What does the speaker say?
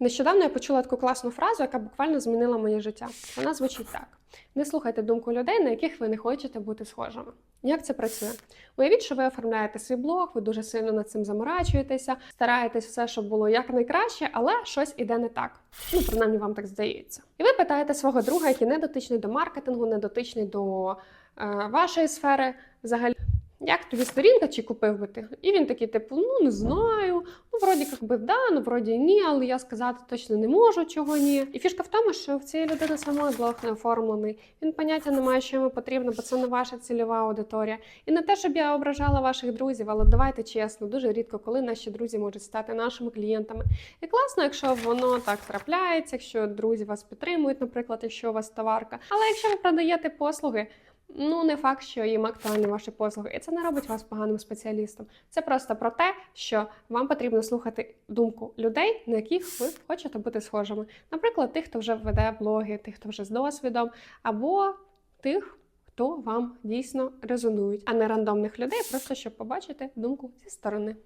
Нещодавно я почула таку класну фразу, яка буквально змінила моє життя. Вона звучить так: не слухайте думку людей, на яких ви не хочете бути схожими. Як це працює? Уявіть, що ви оформляєте свій блог, ви дуже сильно над цим заморачуєтеся, стараєтесь все, щоб було якнайкраще, але щось іде не так. Ну, принаймні, вам так здається. І ви питаєте свого друга, який не дотичний до маркетингу, не дотичний до е, вашої сфери взагалі. Як тобі сторінка чи купив би ти? І він такий, типу, ну не знаю. Вроді як би да, ну вроді ні, але я сказати точно не можу, чого ні. І фішка в тому, що в цієї людини самої блог не оформлений. Він поняття не має, що йому потрібно, бо це не ваша цільова аудиторія. І не те, щоб я ображала ваших друзів, але давайте чесно, дуже рідко, коли наші друзі можуть стати нашими клієнтами. І класно, якщо воно так трапляється, якщо друзі вас підтримують, наприклад, якщо у вас товарка. Але якщо ви продаєте послуги. Ну, не факт, що їм актуальні ваші послуги, і це не робить вас поганим спеціалістом. Це просто про те, що вам потрібно слухати думку людей, на яких ви хочете бути схожими. Наприклад, тих, хто вже веде блоги, тих, хто вже з досвідом, або тих, хто вам дійсно резонують, а не рандомних людей, просто щоб побачити думку зі сторони.